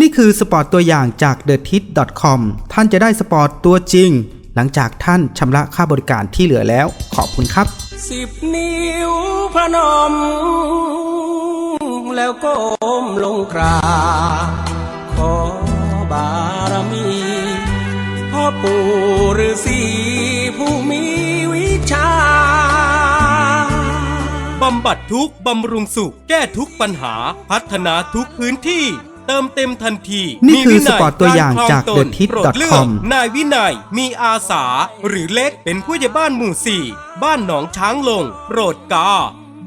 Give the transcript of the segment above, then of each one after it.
นี่คือสปอร์ตตัวอย่างจาก t h e t i t c o m ท่านจะได้สปอร์ตตัวจริง หลังจากท่านชำระค่าบริการที่เหลือแล้ว ขอบคุณครับ สิบนิ้วพนม แล้วก้มลงกราบขอบารมีพ่อปู่ฤาษีผู้มีวิชาบำบัดทุกข์บำรุงสุข แก้ทุกปัญหา พัฒนาทุกพื้นที่ เติมเต็มทันทีนี่คือมีวินัสปอร์ตตัวอย่างจากรครองตน TheTip.com โปรดเลือกนายวินัยมีอาสา หรือเล็กเป็นผู้ใหญ่บ้านหมู่สี่บ้านหนองช้างลงโปรดกา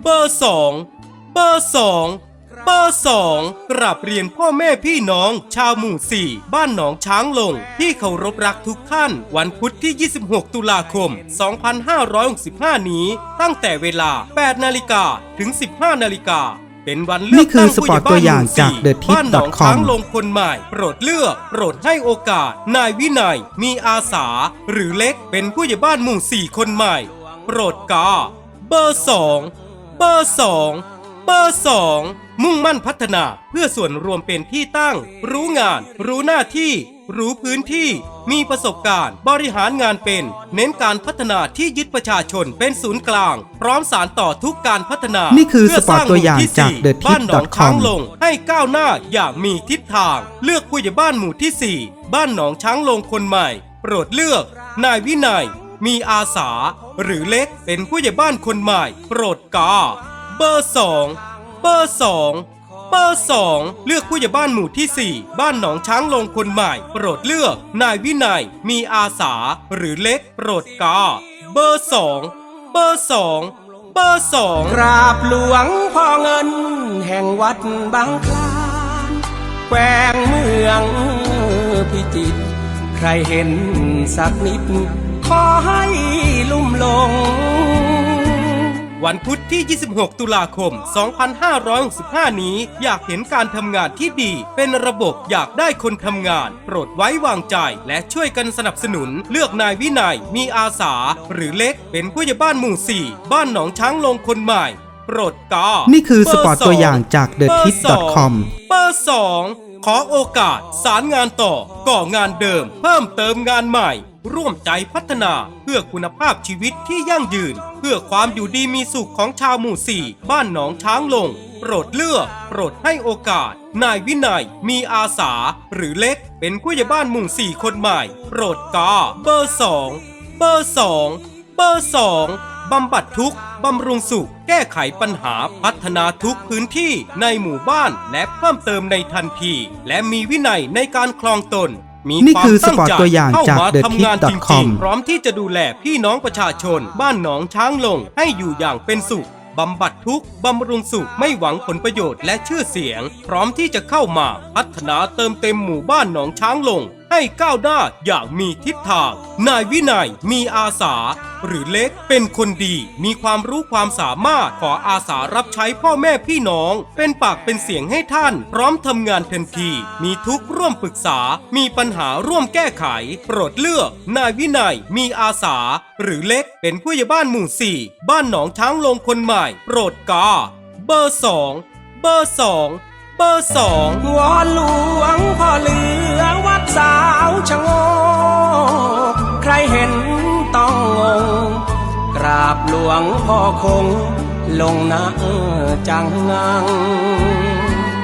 เบอร์สองเบอร์สองเบอร์สองกราบเรียนพ่อแม่พี่น้องชาวหมู่สี่บ้านหนองช้างลง ที่เคารพรักทุกท่าน วันพุธที่ 26 ตุลาคม 2565 นี้ ตั้งแต่เวลา 8 นาฬิกาถึง 15 นาฬิกา เป็นวันเลืนี่อกคือตั้งสปอร์ตตัวอย่างจากผู้ใหญ่บ้านหมู่สี่บ้านหนอง TheTip.com ช้างลงคนใหม่ โปรดเลือก โปรดให้โอกาส นายวินัย มีอาสา หรือเล็กเป็นผู้ใหญ่บ้านหมู่สี่คนใหม่ โปรดกา เบอร์สองเบอร์สองเบอร์สองมุ่งมั่นพัฒนาเพื่อส่วนรวมเป็นที่ตั้ง รู้งาน รู้หน้าที่ รู้พื้นที่มีประสบการณ์ บริหารงานเป็น เน้นการพัฒนาที่ยึดประชาชนเป็นศูนย์กลาง พร้อมสารต่อทุกการพัฒนา นี่คือเพื่สปอร์ตตัวอย่างหมู่ที่จากสี่ The บ้านหนอง Tip.com ช้างลง ให้ก้าวหน้าอย่างมีทิศทาง เลือกผู้ใหญ่บ้านหมู่ที่ 4 บ้านหนองช้างลงคนใหม่ โปรดเลือก นายวินัย มีอาสา หรือเล็กเป็นผู้ใหญ่บ้านคนใหม่ โปรดกาเบอร์สองเบอร์สอง เบอร์สองเลือกผู้ใหญ่บ้านหมู่ที่ 4 บ้านหนองช้างลงคนใหม่ โปรดเลือก นายวินัย มีอาสา หรือเล็กโปรดกา เบอร์สองเบอร์สองเบอร์สองกราบหลวงพ่อเงิน แห่งวัดบางคลานแขวงเมืองพิจิตรใครเห็นสักนิด ขอให้ลุ่มหลง วันพุธที่ 26 ตุลาคม 2565 นี้ อยากเห็นการทำงานที่ดี เป็นระบบอยากได้คนทำงาน โปรดไว้วางใจ และช่วยกันสนับสนุน เลือกนายวินัย มีอาสา หรือเล็ก เป็นผู้ใหญ่บ้านหมู่ 4 บ้านหนองช้างลงคนใหม่ โปรดกานี่คือเบสปอร์ตสตัวอย่างจากเบอร์สอง TheTip.com เบอร์สองขอโอกาสสารงานต่อ ก่องานเดิม เพิ่มเติมงานใหม่ ร่วมใจพัฒนาเพื่อคุณภาพชีวิตที่ยั่งยืน เพื่อความอยู่ดีมีสุขของชาวหมู่สี่บ้านหนองช้างลง โปรดเลือก โปรดให้โอกาส นายวินัย มีอาสา หรือเล็ก เป็นผู้ใหญ่บ้านหมู่สี่คนใหม่ โปรดกาเบอร์สองเบอร์สองเบอร์สองบำบัดทุกข์บำรุงสุข แก้ไขปัญหาพัฒนาทุกพื้นที่ในหมู่บ้านและเพิ่มเติมในทันที และมีวินัยในการคลองตน นี่ความคือตั้งสปอร์ตใจตัวอย่างเข้าจากมา The ทำงานจ Tip.com ริงๆพร้อมที่จะดูแลพี่น้องประชาชน บ้านหนองช้างลงให้อยู่อย่างเป็นสุขบำบัดทุกข์บำรุงสุขไม่หวังผลประโยชน์และชื่อเสียง พร้อมที่จะเข้ามาพัฒนาเติมเต็มหมู่บ้านหนองช้างลง ให้ก้าวหน้าอย่างมีทิศทาง นายวินัยมีอาสา หรือเล็กเป็นคนดี มีความรู้ความสามารถขออาสารับใช้พ่อแม่พี่น้อง เป็นปากเป็นเสียงให้ท่าน พร้อมทำงานทันที มีทุกข์ร่วมปรึกษา มีปัญหาร่วมแก้ไข โปรดเลือก นายวินัยมีอาสา หรือเล็กเป็นผู้ใหญ่บ้านหมู่สี่บ้านหนองช้างลงคนใหม่ โปรดกาเบอร์สองเบอร์สองเบอร์สองวอนหลวงพ่อเหลือ วงพ่อคง ลงนะจังงัง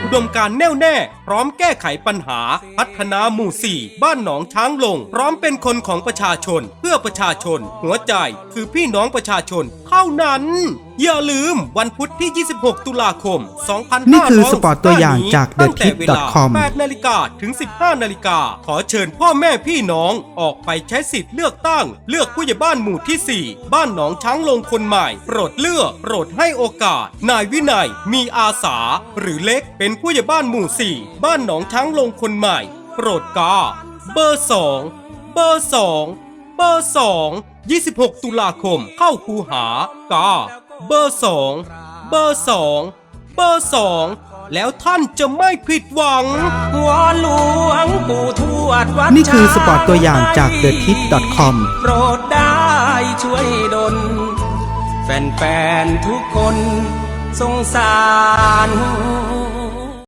อุดมการแน่วแน่พร้อมแก้ไขปัญหา พัฒนาหมู่สี่บ้านหนองช้างลง พร้อมเป็นคนของประชาชน เพื่อประชาชน หัวใจคือพี่น้องประชาชนเท่านั้น อย่าลืมวันพุธที่ 26 ตุลาคม 2565นี่คือสปอร์ตตัวอย่างจากตั้งแต่เวลา TheTip.com 8นาฬิกาถึง 15 นาฬิกา ขอเชิญพ่อแม่พี่น้องออกไปใช้สิทธิ์เลือกตั้ง เลือกผู้ใหญ่บ้านหมู่ที่ 4 บ้านหนองช้างลงคนใหม่ โปรดเลือก โปรดให้โอกาส นายวินัย มีอาสา หรือเล็กเป็นผู้ใหญ่บ้านหมู่ 4 บ้านหนองช้างลงคนใหม่ โปรดกาเบอร์สองเบอร์สองเบอร์สอง26 ตุลาคมเข้าคูหากาเบอร์สองเบอร์สองเบอร์สองแล้วท่านจะไม่ผิดหวังวอนหลวงปู่ทวดวัดนี่คือสปอร์ตช้างตัวอย่างจากให้ TheTip.com โปรดได้ช่วยดลแฟนๆทุกคนสงสาร